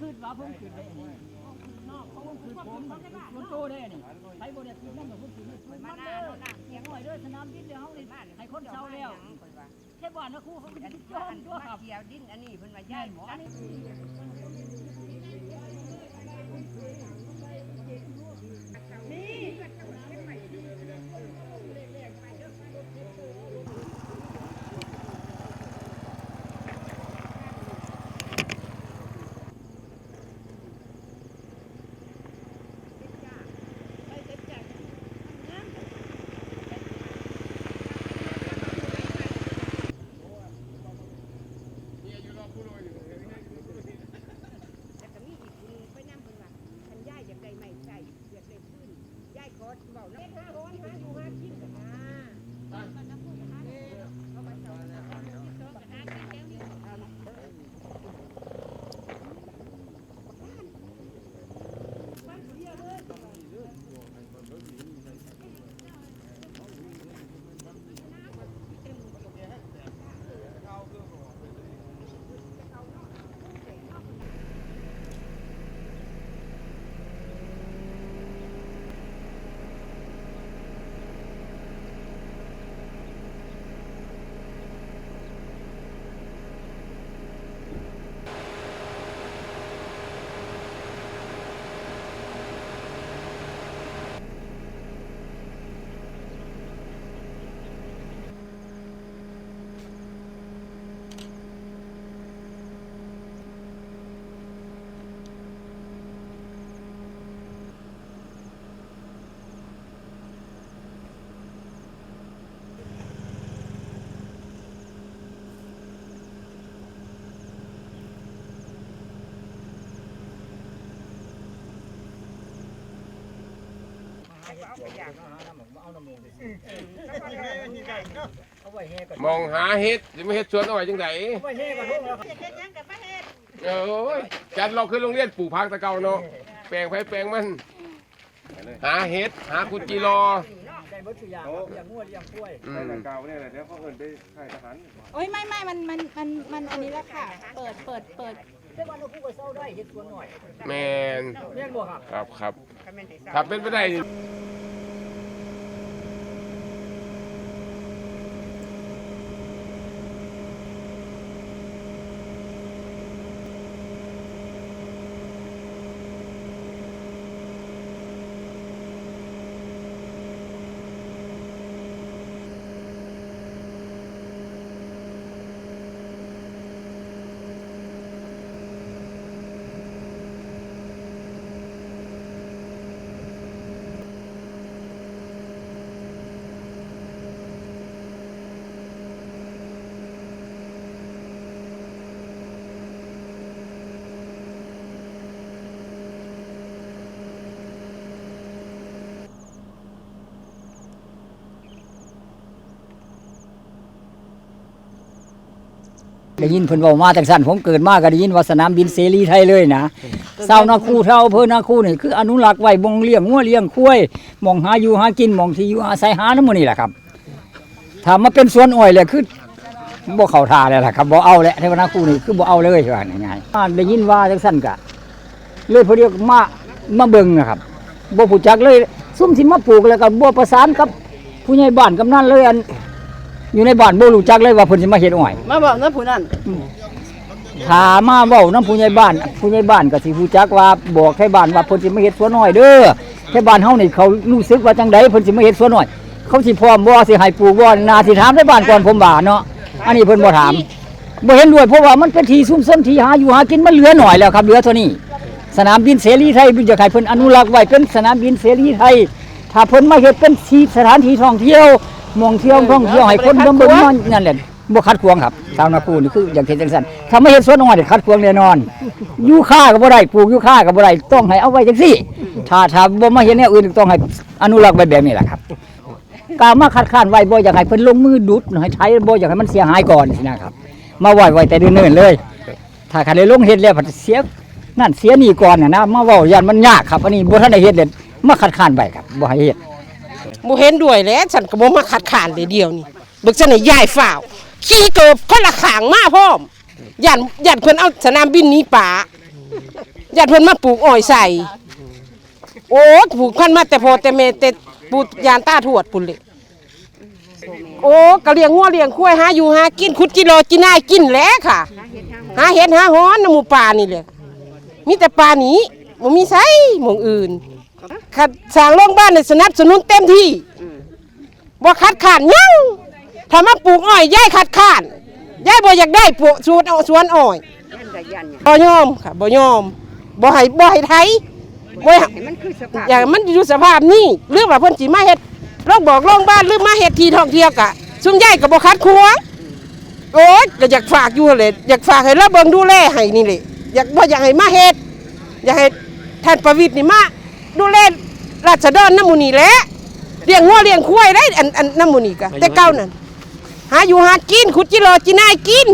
คือว่าผมคือได้อันนี้นอกเขาคือผมมันโตได้นี่ใช้บ่ได้คือนั่นกับผมคือมันมาเด้อเสียงหน่อยด้อสนามบินเดี๋ยวเฮานี่ให้คนเช่าแล้วแค่บ้านนะครูเขาเป็นจอมตัวยครับเกี่ยวดิ้นอันนี้เพิ่นว่าใหญ่ย้ายหมอ อัน นี่ นี้ แต่ก็มีอีกคนนึงไปนั่งเพิ่นว่าคันย้ายอยากได้ไม้ใช้อยากได้พื้นย้ายขอ เบาแล้วหาร้อนหาอยู่หากินกันนะ เอาไปอย่าเอาไว้แห่ก่อนมองหาเฮ็ดสิมาเฮ็ดสวนเอาไว้จังไดเอาไว้แห่ก่อนลูกแล้วเฮ็ดหยังกับมาเฮ็ดโอ้ยจัดเราคือโรงเรียนปลูกผักตะเกาเนาะแปลงไผแปลงมัน หาเฮ็ดหาขุดจีรอได้เบิดทุกอย่างเลี้ยงงัวเลี้ยงกล้วยอืใช่มแต่เก่าเนี่ยแหละเดี๋ยวเขาเอินไปค่ายทหารโอ้ยไม่ไม่มันมันมันมันอันนี้แล้วค่ะ เปิดเปิดเปิด แต่บ้านเราครูก็เศร้าได้เฮ็ดสวนหน่อยแมนแม่นบ่ครับครับครับก็แม่นให้เศร้าครับเป็นไปได้ ได้ยินเพิ่นเว้ามาจังซั่นผมเกิดมาก็ได้ยินว่าสนามบินเสรีไทยเลยนะเศร้านาคูเท่าอำเภอนาคูนี่คืออนุรักษ์ไว้บ่งเลี้ยงงัวเลี้ยงควายหมองหาอยู่หากินหมองที่อยู่อาศัยหาน้ำมื้อนี่แหละครับถ้ามาเป็นสวนอ้อยเลยคือบ่เข้าท่าแล้วล่ะครับบ่เอาแล้วเทวนาคูนี่คือบ่เอาเลยว่าง่ายๆอ่าได้ยินว่าจังซั่นก็เลยพอดีมามาเบิ่งนะครับบ่ผู้จักเลยซุ่มที่มาปลูกแล้วก็บ่ประสานกับผู้ใหญ่บ้านกำนันเลยอัน อยู่ในบ้านบ่รู้จักเลยว่าเพิ่นสิมาเฮ็ดอ้อยมาบอกนะผู้นั้นถามาเว้าน้ำผู้ใหญ่บ้าน ผู้ใหญ่บ้านก็สิฮู้จักว่าบอกให้บ้านว่าเพิ่นสิมาเฮ็ดสวนน้อยเด้อให้บ้านเฮานี่เขารู้สึกว่าจังไดเพิ่นสิมาเฮ็ดสวนน้อยเขาสิพร้อมบ่สิให้ปลูกบ่นาสิถามในบ้านก่อนผมว่าเนาะอันนี้เพิ่นบ่ถามบ่เห็นด้วยเพราะว่ามันเป็นที่ซุ่มซ่นที่หาอยู่หากินมันเหลือหน่อยแล้วครับเหลือเท่านี้ สนามบินเสรีไทยเพิ่นจะให้เพิ่นอนุรักษ์ไว้เป็นสนามบินเสรีไทย ถ้าเพิ่นมาเฮ็ดเป็นที่สถานที่ท่องเที่ยวห มองเที่ยวท่องเที่ยวให้คนเบิ่งเบิ่งมันนั่นแหละบ่คัดควงครับชาวนาปูนี่คืออย่างเห็นจังซั่นถ้าไม่เฮ็ดสวนอ้อยนี่คัดควงแน่นอนยูคาก็บ่ได้ปลูกยูคาก็บ่ได้ต้องให้เอาไว้จังซี่ ถ้าถ้าบ่มาเฮ็ดแนวอื่นต้องให้อนุรักษ์ไว้แบบนี้แหละครับกามาคัดค้านไว้บ่อยากให้เพิ่นลงมือดุดให้ใช้บ่อยากให้มันเสียหายก่อนสินะครับ มาไว้ไว้แต่เนิ่นๆเลย ถ้าคันได้ลงเฮ็ดแล้วผัดเสียนั่นเสียนี่ก่อนน่ะนะมาเว้ายันมันยากครับ อันนี้บ่ทันได้เฮ็ดเลยมาคัดค้านไว้ครับบ่ให้เฮ็ด บ่เห็นด้วยแล้วฉันก็บ่มาคัดค้านเลยเดียวนี่บึกฉันให้ยายฝ่าวขี่เกิบคนละขางมาพร้อมย่านย่านเพิ่นเอาสนามบินหนี้ป่าย่านเพิ่นมาปลูกอ้อยใส่ โอ้ปลูกพันมาแต่พอแต่แม่แต่ปูยานตาทวดปุ่นเลยโอ้ก็เลี้ยงงัวเลี้ยงควายหาอยู่หากินขุดกิโลกินได้กินแหล้วค่ะ หาเห็ดหาฮ้อนน้ำหมูป่านี่แหละมีแต่ป่านี้บ่มีไสหมองอื่น คัดสร้างโรงบ้านนี่สนับสนุนเต็มที่บ่คัดค้านหยังถ้ามาปลูกอ้อยยายคัดค้านยายบ่อยากได้ปลูกสวนเอาสวนอ้อยยันกับยันเนี่ยบ่ยอมค่ะบ่ยอมบ่ให้บ่ให้ไทยบ่ให้ให้มันคือสภาพอย่างมันอยู่สภาพนี้หรือว่าเพิ่นสิมาเฮ็ดโรงบอกโรงบ้านหรือมาเฮ็ดที่ท่องเที่ยวกะซุ่มใหญ่ก็บ่คัดควงโอ๊ยก็อยากฝากอยู่เลยอยากฝากให้เราเบิ่งดูแลให้นี่แหละอยากบ่อยากให้มาเฮ็ดอยากให้ท่านประวิตรนี่มา ดูแลราชดอน้ำมูนีแหละเลี้ยงงัวเลี้ยงควายได้อันอันน้ำมูนี่กะแต่เก้านั่นหาอยู่หากินขุดจิโรจินายกิน